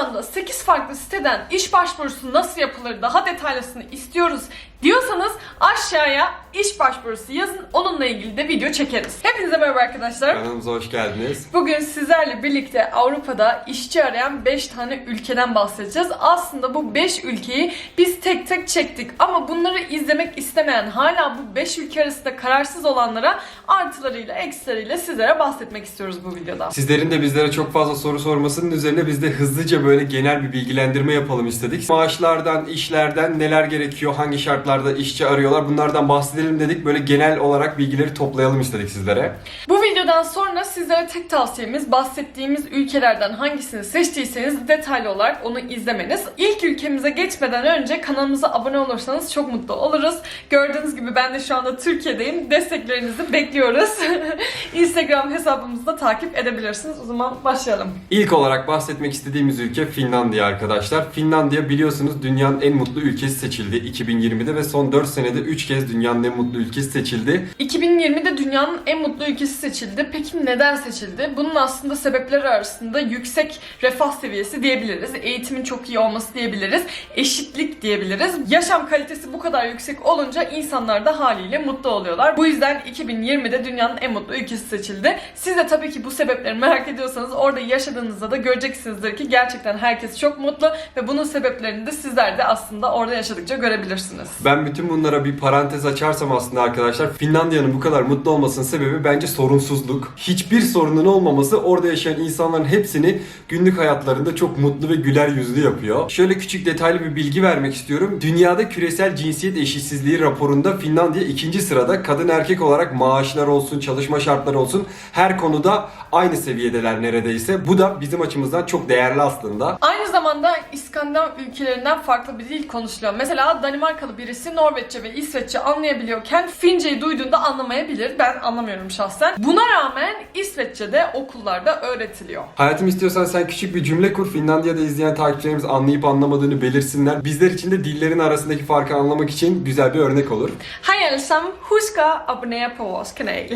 anda 8 farklı siteden iş başvurusu nasıl yapılır daha detaylısını istiyoruz diyorsanız aşağıya iş başvurusu yazın. Onunla ilgili de video çekeriz. Hepinize merhaba arkadaşlar. Kanalımıza hoş geldiniz. Bugün sizlerle birlikte Avrupa'da işçi arayan 5 tane ülkeden bahsedeceğiz. Aslında bu 5 ülkeyi biz tek tek çektik ama bunları izlemek istemeyen hala bu 5 ülke arasında kararsız olanlara artılarıyla ekstralarıyla sizlere bahsetmek istiyoruz bu videoda. Sizlerin de bizlere çok fazla soru sormasının üzerine biz de hızlıca böyle genel bir bilgilendirme yapalım istedik. Maaşlardan, işlerden neler gerekiyor, hangi şartlarda işçi arıyorlar bunlardan bahsedelim dedik. Böyle genel olarak bilgileri toplayalım istedik sizlere. Bu videodan sonra sizlere tek tavsiyemiz bahsettiğimiz ülkelerden hangisini seçtiyseniz detaylı olarak onu izlemeniz. İlk ülkemize geçmeden önce kanalımıza abone olursanız çok mutlu oluruz. Gördüğünüz gibi ben de şu anda Türkiye'deyim. Desteklerinizi bekliyoruz. Instagram hesabımızı da takip edebilirsiniz. O zaman başlayalım. İlk olarak bahsetmek istediğimiz ülke Finlandiya arkadaşlar. Finlandiya biliyorsunuz dünyanın en mutlu ülkesi seçildi 2020'de ve son 4 senede 3 kez dünyanın en mutlu ülkesi seçildi. 2020'de dünyanın en mutlu ülkesi seçildi. Peki neden seçildi? Bunun aslında sebepleri arasında yüksek refah seviyesi diyebiliriz. Eğitimin çok iyi olması diyebiliriz. Eşitlik diyebiliriz. Yaşam kalitesi bu kadar yüksek olunca insanlar da haliyle mutlu oluyorlar. Bu yüzden 2020'de dünyanın en mutlu ülkesi seçildi. Siz de tabii ki bu sebepleri merak ediyorsanız orada yaşadığınızda da göreceksinizdir ki gerçekten herkes çok mutlu ve bunun sebeplerini de sizler de aslında orada yaşadıkça görebilirsiniz. Ben bütün bunlara bir parantez açarsam aslında arkadaşlar Finlandiya'nın bu kadar mutlu olmasının sebebi bence sorunsuzluk. Hiçbir sorunun olmaması orada yaşayan insanların hepsini günlük hayatlarında çok mutlu ve güler yüzlü yapıyor. Şöyle küçük detaylı bir bilgi vermek istiyorum. Dünyada küresel cinsiyet eşitsizliği raporunda Finlandiya ikinci sırada. Kadın erkek olarak maaşlar olsun, çalışma şartları olsun her konuda aynı seviyedeler neredeyse. Bu da bizim açımızdan çok değerli aslında. Aynı zamanda İskandinav ülkelerinden farklı bir dil konuşuluyor. Mesela Danimarkalı birisi Norveççe ve İsveççe anlayabiliyorken Fince'yi duyduğunda anlamayabilir. Ben anlamıyorum şahsen. Buna rağmen İsveççe de okullarda öğretiliyor. Hayatım istiyorsan sen küçük bir cümle kur. Finlandiya'da izleyen takipçilerimiz anlayıp anlamadığını belirsinler. Bizler için de dillerin arasındaki farkı anlamak için güzel bir örnek olur. Hej allesammans, huska abonnera på vår kanal.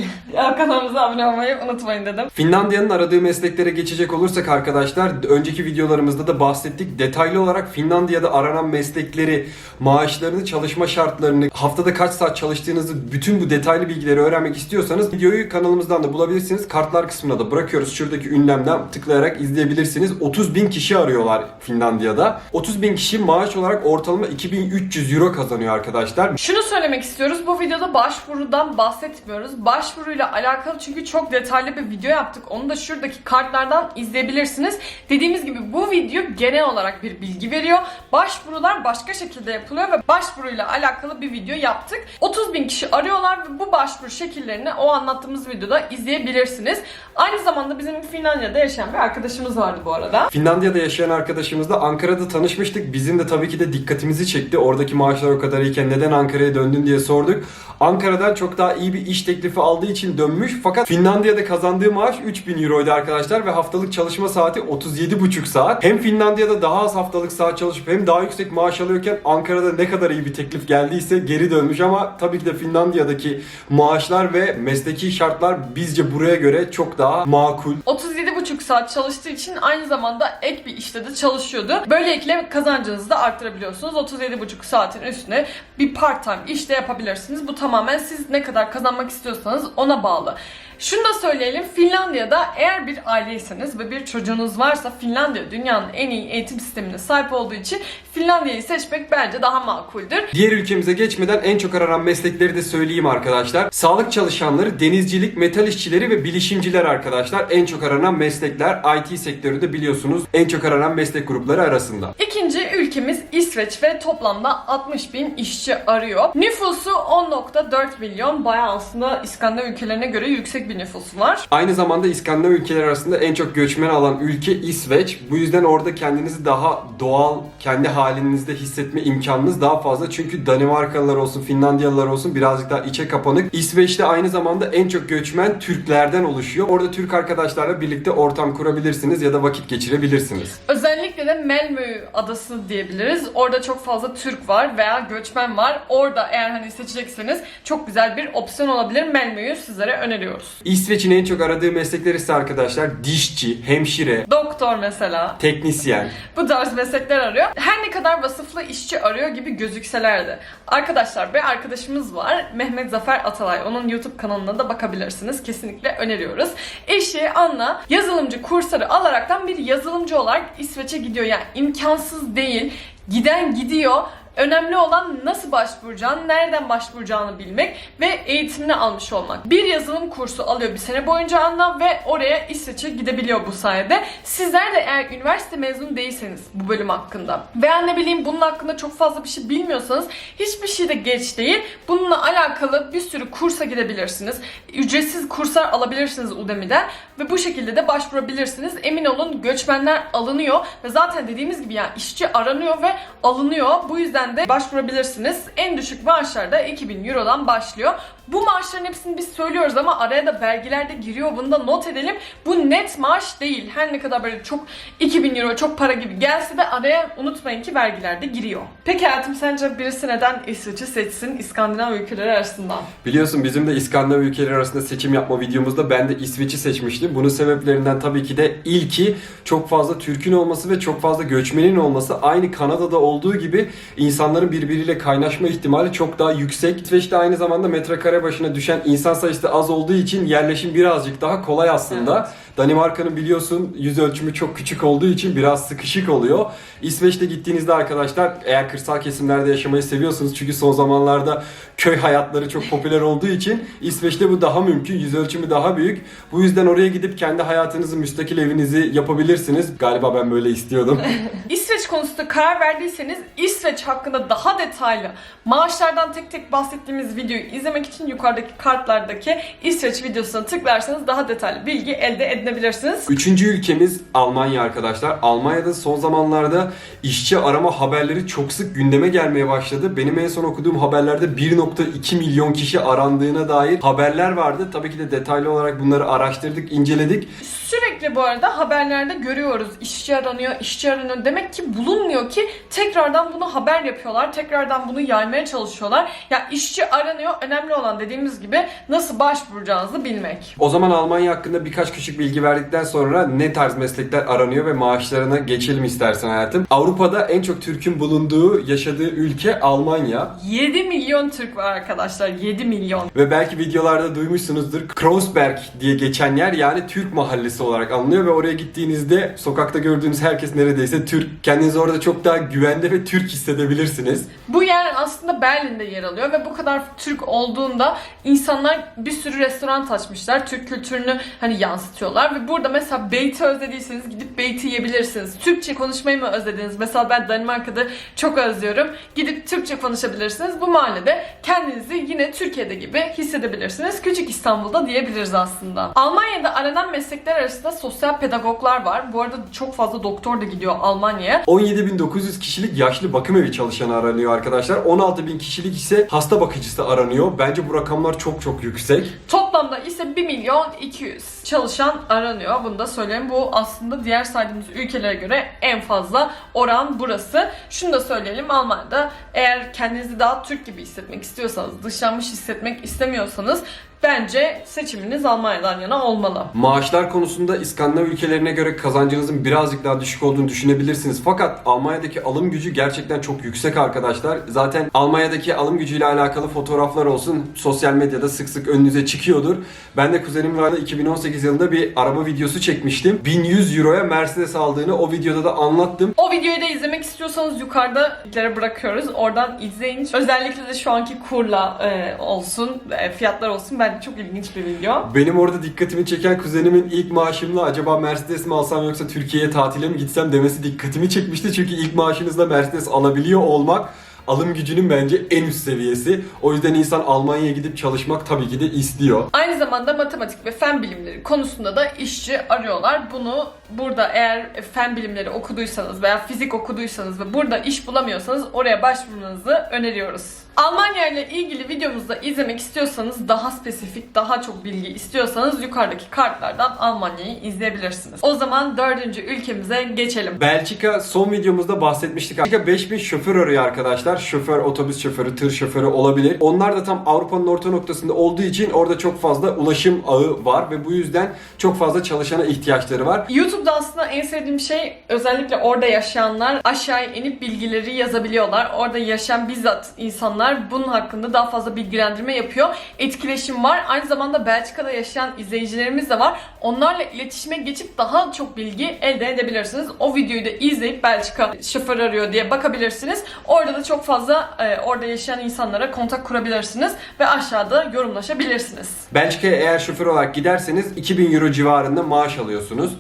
Kanalımıza abone olmayı unutmayın dedim. Finlandiya'nın aradığı mesleklere geçecek olursak arkadaşlar önceki videolarımızda da bahsettik. Detaylı olarak Finlandiya'da aranan meslekleri, maaşlarını, çalışma şartlarını, haftada kaç saat çalıştığınızı bütün bu detaylı bilgileri öğrenmek istiyorsanız videoyu kanalımızdan da bulabilirsiniz. Kartlar kısmına da bırakıyoruz. Şuradaki ünlemden tıklayarak izleyebilirsiniz. 30 bin kişi arıyorlar Finlandiya'da. 30 bin kişi maaş olarak ortalama 2300 euro kazanıyor arkadaşlar. Şunu söylemek istiyoruz. Bu videoda başvurudan bahsetmiyoruz. Başvuruyla alakalı çünkü çok detaylı bir video yaptık. Onu da şuradaki kartlardan izleyebilirsiniz. Dediğimiz gibi bu video genel olarak bir bilgi veriyor. Başvurular başka şekilde yapılıyor ve başvuruyla alakalı bir video yaptık. 30 bin kişi arıyorlar ve bu başvuru şekillerini o anlattığımız videoda izleyebilirsiniz. Aynı zamanda bizim Finlandiya'da yaşayan bir arkadaşımız vardı bu arada. Finlandiya'da yaşayan arkadaşımızla Ankara'da tanışmıştık. Bizim de tabii ki de dikkatimizi çekti. Oradaki maaşlar o kadar iyiken neden Ankara'ya döndün diye sorduk. Ankara'dan çok daha iyi bir iş teklifi aldığı için dönmüş. Fakat Finlandiya'da kazandığı maaş 3000 euroydu arkadaşlar ve haftalık çalışma saati 37,5 saat. Hem Finlandiya'da daha az haftalık saat çalışıp hem daha yüksek maaş alıyorken Ankara'da ne kadar iyi bir teklif geldiyse geri dönmüş ama tabii ki de Finlandiya'daki maaşlar ve mesleki şartlar bizce buraya göre çok daha makul. 37,5 saat çalıştığı için aynı zamanda ek bir işte de çalışıyordu. Böylelikle kazancınızı da arttırabiliyorsunuz. 37,5 saatin üstüne bir part time işte yapabilirsiniz. Bu tamamen siz ne kadar kazanmak istiyorsanız ona bağlı. Şunu da söyleyelim. Finlandiya'da eğer bir aileyseniz ve bir çocuğunuz varsa Finlandiya dünyanın en iyi eğitim sistemine sahip olduğu için Finlandiya'yı seçmek bence daha makuldür. Diğer ülkemize geçmeden en çok aranan meslekleri de söyleyeyim arkadaşlar. Sağlık çalışanları, denizcilik, metal işçileri ve bilişimciler arkadaşlar. En çok aranan meslekler IT sektörü de biliyorsunuz en çok aranan meslek grupları arasında. İkinci ülkemiz İsveç ve toplamda 60 bin işçi arıyor. Nüfusu 10.4 milyon. Bayağı aslında İskandinav ülkelerine göre yüksek bir nüfusu var. Aynı zamanda İskandinav ülkeleri arasında en çok göçmen alan ülke İsveç. Bu yüzden orada kendinizi daha doğal, kendi halinizde hissetme imkanınız daha fazla. Çünkü Danimarkalılar olsun, Finlandiyalılar olsun birazcık daha içe kapanık. İsveç'te aynı zamanda en çok göçmen Türklerden oluşuyor. Orada Türk arkadaşlarla birlikte ortam kurabilirsiniz ya da vakit geçirebilirsiniz. Özellikle Özellikle de Malmö adası diyebiliriz. Orada çok fazla Türk var veya göçmen var. Orada eğer hani seçecekseniz çok güzel bir opsiyon olabilir. Malmö'yü sizlere öneriyoruz. İsveç'in en çok aradığı meslekler ise arkadaşlar dişçi, hemşire, Doktor mesela. teknisyen. Bu tarz meslekler arıyor. Her ne kadar vasıflı işçi arıyor gibi gözükseler de. Arkadaşlar bir arkadaşımız var. Mehmet Zafer Atalay. Onun YouTube kanalına da bakabilirsiniz. Kesinlikle öneriyoruz. Eşi Anna yazılımcı kursları alaraktan bir yazılımcı olarak İsveç'e gidiyor. Yani imkansız değil. Giden gidiyor. Önemli olan nasıl başvuracağını, nereden başvuracağını bilmek ve eğitimini almış olmak. Bir yazılım kursu alıyor bir sene boyunca Anna ve oraya İsveç'e gidebiliyor bu sayede. Sizler de eğer üniversite mezunu değilseniz bu bölüm hakkında veya ne bileyim bunun hakkında çok fazla bir şey bilmiyorsanız hiçbir şey de geç değil. Bununla alakalı bir sürü kursa gidebilirsiniz. Ücretsiz kurslar alabilirsiniz Udemy'den ve bu şekilde de başvurabilirsiniz. Emin olun göçmenler alınıyor ve zaten dediğimiz gibi yani işçi aranıyor ve alınıyor. Bu yüzden de başvurabilirsiniz. En düşük maaşlar da 2000 Euro'dan başlıyor. Bu maaşların hepsini biz söylüyoruz ama araya da vergiler de giriyor. Bunu da not edelim. Bu net maaş değil. Her ne kadar böyle çok 2000 Euro çok para gibi gelse de araya unutmayın ki vergiler de giriyor. Peki hayatım sence birisi neden İsveç'i seçsin İskandinav ülkeleri arasından? Biliyorsun bizim de İskandinav ülkeleri arasında seçim yapma videomuzda ben de İsveç'i seçmiştim. Bunun sebeplerinden tabii ki de ilki çok fazla Türk'ün olması ve çok fazla göçmenin olması. Aynı Kanada'da olduğu gibi insanların birbiriyle kaynaşma ihtimali çok daha yüksek. İsveç'te aynı zamanda metrekare başına düşen insan sayısı da az olduğu için yerleşim birazcık daha kolay aslında. Danimarka'nın biliyorsun yüz ölçümü çok küçük olduğu için biraz sıkışık oluyor. İsveç'te gittiğinizde arkadaşlar eğer kırsal kesimlerde yaşamayı seviyorsunuz çünkü son zamanlarda köy hayatları çok popüler olduğu için İsveç'te bu daha mümkün. Yüz ölçümü daha büyük. Bu yüzden oraya gidip kendi hayatınızı, müstakil evinizi yapabilirsiniz. Galiba ben böyle istiyordum. Konusunda karar verdiyseniz İsveç hakkında daha detaylı maaşlardan tek tek bahsettiğimiz videoyu izlemek için yukarıdaki kartlardaki İsveç videosuna tıklarsanız daha detaylı bilgi elde edinebilirsiniz. Üçüncü ülkemiz Almanya arkadaşlar. Almanya'da son zamanlarda işçi arama haberleri çok sık gündeme gelmeye başladı. Benim en son okuduğum haberlerde 1.2 milyon kişi arandığına dair haberler vardı. Tabii ki de detaylı olarak bunları araştırdık, inceledik. Sürekli bu arada haberlerde görüyoruz işçi aranıyor, işçi aranıyor. Demek ki bulunmuyor ki tekrardan bunu haber yapıyorlar. Tekrardan bunu yaymaya çalışıyorlar. Ya işçi aranıyor. Önemli olan dediğimiz gibi nasıl başvuracağınızı bilmek. O zaman Almanya hakkında birkaç küçük bilgi verdikten sonra ne tarz meslekler aranıyor ve maaşlarına geçelim istersen hayatım. Avrupa'da en çok Türk'ün bulunduğu, yaşadığı ülke Almanya. 7 milyon Türk var arkadaşlar. 7 milyon. Ve belki videolarda duymuşsunuzdur. Kreuzberg diye geçen yer yani Türk mahallesi olarak anılıyor ve oraya gittiğinizde sokakta gördüğünüz herkes neredeyse Türk. Kendinizi orada çok daha güvende ve Türk hissedebilirsiniz. Bu yer aslında Berlin'de yer alıyor ve bu kadar Türk olduğunda insanlar bir sürü restoran açmışlar. Türk kültürünü hani yansıtıyorlar ve burada mesela beyti özlediyseniz gidip beyti yiyebilirsiniz. Türkçe konuşmayı mı özlediniz? Mesela ben Danimarka'da çok özlüyorum. Gidip Türkçe konuşabilirsiniz. Bu mahallede kendinizi yine Türkiye'de gibi hissedebilirsiniz. Küçük İstanbul'da diyebiliriz aslında. Almanya'da aranan meslekler arasında sosyal pedagoglar var. Bu arada çok fazla doktor da gidiyor Almanya'ya. 17.900 kişilik yaşlı bakım evi çalışanı aranıyor arkadaşlar. 16.000 kişilik ise hasta bakıcısı aranıyor. Bence bu rakamlar çok çok yüksek. Toplamda ise 1 milyon 200 çalışan aranıyor. Bunu da söyleyeyim. Bu aslında diğer saydığımız ülkelere göre en fazla oran burası. Şunu da söyleyelim. Almanya'da eğer kendinizi daha Türk gibi hissetmek istiyorsanız, dışlanmış hissetmek istemiyorsanız bence seçiminiz Almanya'dan yana olmalı. Maaşlar konusunda İskandinav ülkelerine göre kazancınızın birazcık daha düşük olduğunu düşünebilirsiniz. Fakat Almanya'daki alım gücü gerçekten çok yüksek arkadaşlar. Zaten Almanya'daki alım gücüyle alakalı fotoğraflar olsun sosyal medyada sık sık önünüze çıkıyordur. Ben de kuzenimle arada 2018 yılında bir araba videosu çekmiştim. 1100 euroya Mercedes aldığını o videoda da anlattım. O videoyu da izlemek istiyorsanız yukarıda linklere bırakıyoruz. Oradan izleyin. Özellikle de şu anki kurla e, olsun, e, fiyatlar olsun. Bence çok ilginç bir video. Benim orada dikkatimi çeken kuzenimin ilk maaşımla acaba Mercedes mi alsam yoksa Türkiye'ye tatile mi gitsem demesi dikkatimi çekmişti. Çünkü ilk maaşınızla Mercedes alabiliyor olmak alım gücünün bence en üst seviyesi. O yüzden insan Almanya'ya gidip çalışmak tabii ki de istiyor. Aynı zamanda matematik ve fen bilimleri konusunda da işçi arıyorlar. Bunu burada eğer fen bilimleri okuduysanız veya fizik okuduysanız ve burada iş bulamıyorsanız oraya başvurmanızı öneriyoruz. Almanya ile ilgili videomuzda izlemek istiyorsanız daha spesifik, daha çok bilgi istiyorsanız yukarıdaki kartlardan Almanya'yı izleyebilirsiniz. O zaman dördüncü ülkemize geçelim. Belçika son videomuzda bahsetmiştik. Belçika 5000 şoför arıyor arkadaşlar. Şoför, otobüs şoförü, tır şoförü olabilir. Onlar da tam Avrupa'nın orta noktasında olduğu için orada çok fazla ulaşım ağı var ve bu yüzden çok fazla çalışana ihtiyaçları var. YouTube'da aslında en sevdiğim şey özellikle orada yaşayanlar aşağıya inip bilgileri yazabiliyorlar. Orada yaşayan bizzat insanlar bunun hakkında daha fazla bilgilendirme yapıyor. Etkileşim var. Aynı zamanda Belçika'da yaşayan izleyicilerimiz de var. Onlarla iletişime geçip daha çok bilgi elde edebilirsiniz. O videoyu da izleyip Belçika şoför arıyor diye bakabilirsiniz. Orada da çok fazla e, orada yaşayan insanlara kontak kurabilirsiniz ve aşağıda yorumlaşabilirsiniz. Belçika'ya eğer şoför olarak giderseniz 2000 euro civarında maaş alıyorsunuz.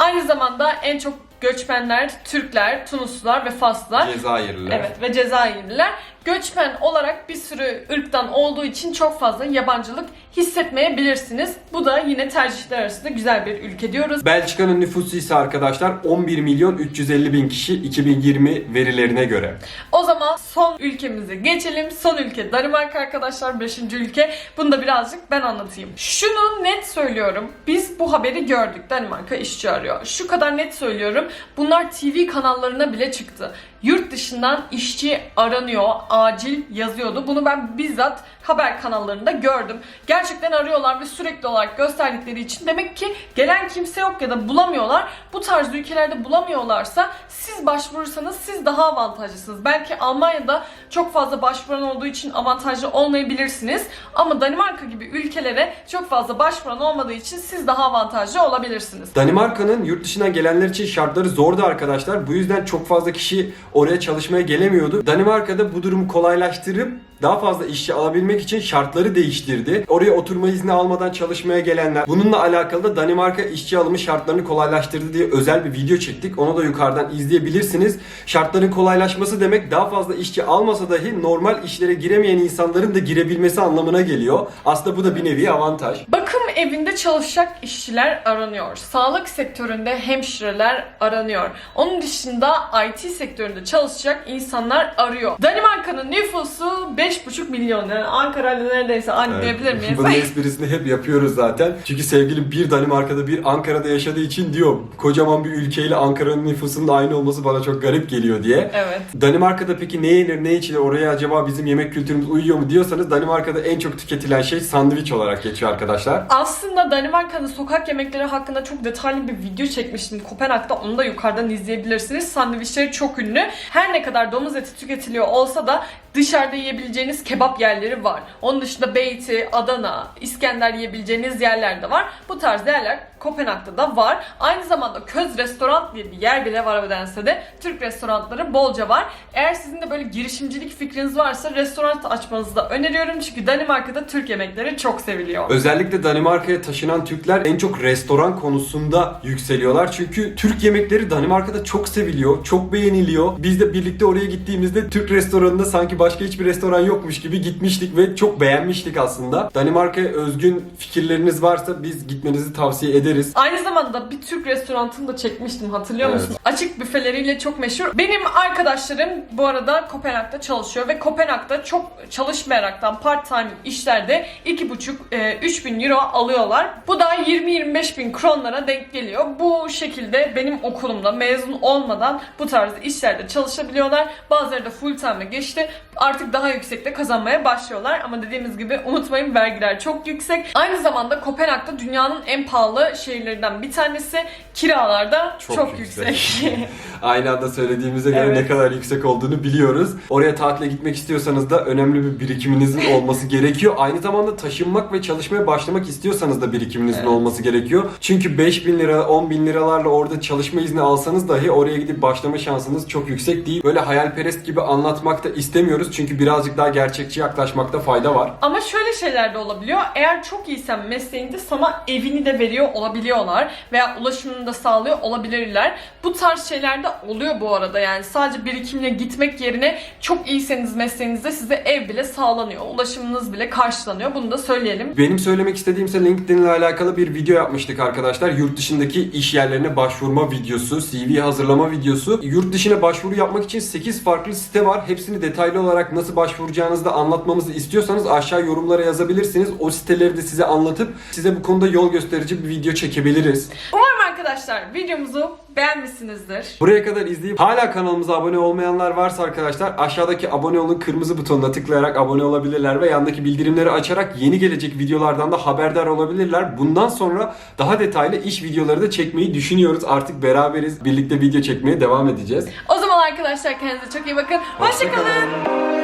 Aynı zamanda en çok göçmenler Türkler, Tunuslular ve Faslılar. Cezayirliler. Evet ve Cezayirliler göçmen olarak bir sürü ırktan olduğu için çok fazla yabancılık hissetmeyebilirsiniz. Bu da yine tercihler arasında güzel bir ülke diyoruz. Belçika'nın nüfusu ise arkadaşlar 11 milyon 350 bin kişi 2020 verilerine göre. O zaman son ülkemize geçelim. Son ülke Danimarka arkadaşlar. Beşinci ülke. Bunu da birazcık ben anlatayım. Şunu net söylüyorum. Biz bu haberi gördük. Danimarka işçi arıyor. Şu kadar net söylüyorum. Bunlar TV kanallarına bile çıktı. Yurt dışından işçi aranıyor, acil yazıyordu. Bunu ben bizzat haber kanallarında gördüm. Gerçekten arıyorlar ve sürekli olarak gösterdikleri için demek ki gelen kimse yok ya da bulamıyorlar. Bu tarz ülkelerde bulamıyorlarsa siz başvurursanız siz daha avantajlısınız. Belki Almanya'da çok fazla başvuran olduğu için avantajlı olmayabilirsiniz. Ama Danimarka gibi ülkelere çok fazla başvuran olmadığı için siz daha avantajlı olabilirsiniz. Danimarka'nın yurt dışından gelenler için şartları zordu arkadaşlar. Bu yüzden çok fazla kişi oraya çalışmaya gelemiyordu. Danimarka'da bu durumu kolaylaştırıp daha fazla işçi alabilmek için şartları değiştirdi. Oraya oturma izni almadan çalışmaya gelenler. Bununla alakalı da Danimarka işçi alımı şartlarını kolaylaştırdı diye özel bir video çektik. Onu da yukarıdan izleyebilirsiniz. Şartların kolaylaşması demek daha fazla işçi almasa dahi normal işlere giremeyen insanların da girebilmesi anlamına geliyor. Aslında bu da bir nevi avantaj. Bakım evinde çalışacak işçiler aranıyor. Sağlık sektöründe hemşireler aranıyor. Onun dışında IT sektöründe çalışacak insanlar arıyor. Danimarka'nın nüfusu 5,5 milyon. Yani Ankara'yla neredeyse aynı Evet, diyebilir miyiz? Bunun esprisini hep yapıyoruz zaten. Çünkü sevgilim bir Danimarka'da bir Ankara'da yaşadığı için diyor kocaman bir ülkeyle Ankara'nın nüfusunun aynı olması bana çok garip geliyor diye. evet. Danimarka'da peki ne yenir ne içilir oraya acaba bizim yemek kültürümüz uyuyor mu diyorsanız Danimarka'da en çok tüketilen şey sandviç olarak geçiyor arkadaşlar. Aslında Danimarka'nın sokak yemekleri hakkında çok detaylı bir video çekmiştim Kopenhag'da. Onu da yukarıdan izleyebilirsiniz. Sandviçleri çok ünlü. Her ne kadar domuz eti tüketiliyor olsa da dışarıda yiyebileceğiniz kebap yerleri var. Onun dışında Beyti, Adana, İskender yiyebileceğiniz yerler de var. Bu tarz yerler Kopenhag'da da var. Aynı zamanda Köz Restoran diye bir yer bile var nedense de Türk restoranları bolca var. Eğer sizin de böyle girişimcilik fikriniz varsa restoran açmanızı da öneriyorum. Çünkü Danimarka'da Türk yemekleri çok seviliyor. Özellikle Danimarka'ya taşınan Türkler en çok restoran konusunda yükseliyorlar. Çünkü Türk yemekleri Danimarka'da çok seviliyor, çok beğeniliyor. Biz de birlikte oraya gittiğimizde Türk restoranında sanki başka hiçbir restoran yokmuş gibi gitmiştik ve çok beğenmiştik aslında. Danimarka'ya özgün fikirleriniz varsa biz gitmenizi tavsiye ederiz. Aynı zamanda bir Türk restoranını da çekmiştim hatırlıyor Evet. musun? Açık büfeleriyle çok meşhur. Benim arkadaşlarım bu arada Kopenhag'da çalışıyor ve Kopenhag'da çok çalışmayaraktan part time işlerde 2,5-3 bin euro alıyorlar. Bu da 20-25 bin kronlara denk geliyor. Bu şekilde benim okulumda mezun olmadan bu tarz işlerde çalışabiliyorlar. Bazıları da full time'a geçti. Artık daha yüksekte kazanmaya başlıyorlar. Ama dediğimiz gibi unutmayın vergiler çok yüksek. Aynı zamanda Kopenhag'da dünyanın en pahalı şehirlerinden bir tanesi. Kiralar da çok, yüksek. Aynı anda söylediğimize göre Evet. ne kadar yüksek olduğunu biliyoruz. Oraya tatile gitmek istiyorsanız da önemli bir birikiminizin olması gerekiyor. Aynı zamanda taşınmak ve çalışmaya başlamak istiyorsanız da birikiminizin Evet. olması gerekiyor. Çünkü 5 bin lira, 10 bin liralarla orada çalışma izni alsanız dahi oraya gidip başlama şansınız çok yüksek değil. Böyle hayalperest gibi anlatmak da istemiyorum. Düşünüyoruz. Çünkü birazcık daha gerçekçi yaklaşmakta fayda var. Ama şöyle şeyler de olabiliyor. Eğer çok iyisen mesleğinde sana evini de veriyor olabiliyorlar veya ulaşımını da sağlıyor olabilirler. Bu tarz şeyler de oluyor bu arada. Yani sadece birikimle gitmek yerine çok iyiyseniz mesleğinizde size ev bile sağlanıyor. Ulaşımınız bile karşılanıyor. Bunu da söyleyelim. Benim söylemek istediğimse LinkedIn ile alakalı bir video yapmıştık arkadaşlar. Yurt dışındaki iş yerlerine başvurma videosu, CV hazırlama videosu. Yurt dışına başvuru yapmak için 8 farklı site var. Hepsini detaylı olarak nasıl başvuracağınızı da anlatmamızı istiyorsanız aşağı yorumlara yazabilirsiniz. O siteleri de size anlatıp size bu konuda yol gösterici bir video çekebiliriz. Umarım arkadaşlar videomuzu beğenmişsinizdir. Buraya kadar izleyip hala kanalımıza abone olmayanlar varsa arkadaşlar aşağıdaki abone olun kırmızı butonuna tıklayarak abone olabilirler ve yandaki bildirimleri açarak yeni gelecek videolardan da haberdar olabilirler. Bundan sonra daha detaylı iş videoları da çekmeyi düşünüyoruz. Artık beraberiz. Birlikte video çekmeye devam edeceğiz. O arkadaşlar kendinize çok iyi bakın. Hoşçakalın.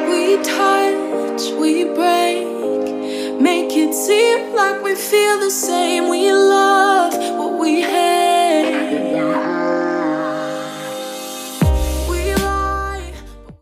We touch, we break, make it seem like we feel the same. We love what we hate.